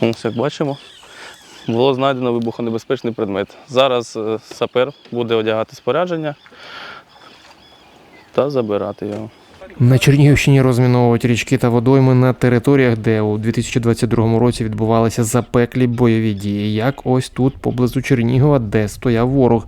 Ось як бачимо, було знайдено вибухонебезпечний предмет. Зараз е, сапер буде одягати спорядження та забирати його. На Чернігівщині розміновують річки та водойми на територіях, де у 2022 році відбувалися запеклі бойові дії, як ось тут, поблизу Чернігова, де стояв ворог.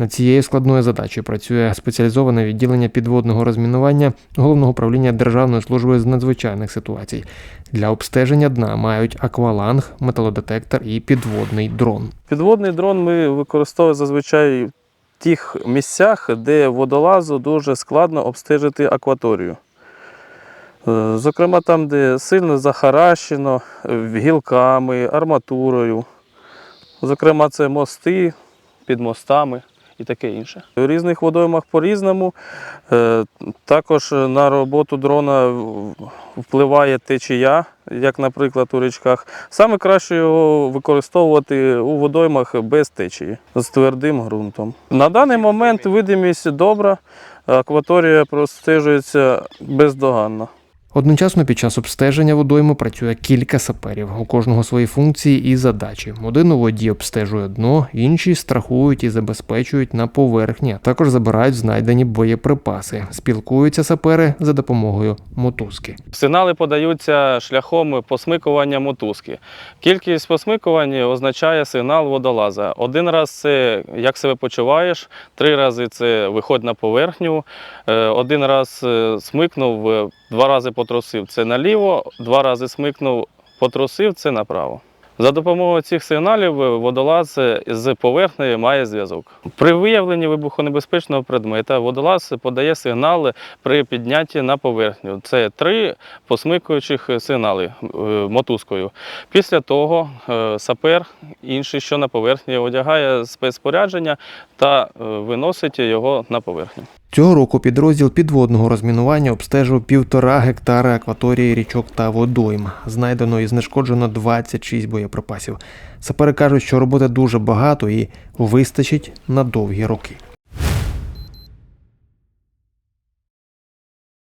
Над цією складною задачею працює спеціалізоване відділення підводного розмінування головного управління Державної служби з надзвичайних ситуацій. Для обстеження дна мають акваланг, металодетектор і підводний дрон. Підводний дрон ми використовуємо зазвичай в тих місцях, де водолазу дуже складно обстежити акваторію. Е, Зокрема, там, де сильно захаращено е, гілками, арматурою. Зокрема, це мости під мостами і таке інше. У різних водоймах по-різному. Е, Також на роботу дрона впливає течія, як, наприклад, у річках. Саме краще його використовувати у водоймах без течії з твердим ґрунтом. На даний момент видимість добра, акваторія простежується бездоганно. Одночасно під час обстеження водойми працює кілька саперів. У кожного свої функції і задачі. Один у воді обстежує дно, інші страхують і забезпечують на поверхні, також забирають знайдені боєприпаси. Спілкуються сапери за допомогою мотузки. Сигнали подаються шляхом посмикування мотузки. Кількість посмикувань означає сигнал водолаза. Один раз це як себе почуваєш, три рази це виходь на поверхню, е, один раз е, смикнув, е, два рази потрусив це наліво, два рази смикнув, потрусив це направо. За допомогою цих сигналів водолаз з поверхнею має зв'язок. При виявленні вибухонебезпечного предмета водолаз подає сигнали при піднятті на поверхню. Це три посмикуючих сигнали е, мотузкою. Після того е, сапер, інший, що на поверхні, одягає спецпорядження та е, виносить його на поверхню. Цього року підрозділ підводного розмінування обстежив півтора гектари акваторії річок та водойм. Знайдено і знешкоджено 26 боєприпасів. Сапери кажуть, що роботи дуже багато і вистачить на довгі роки.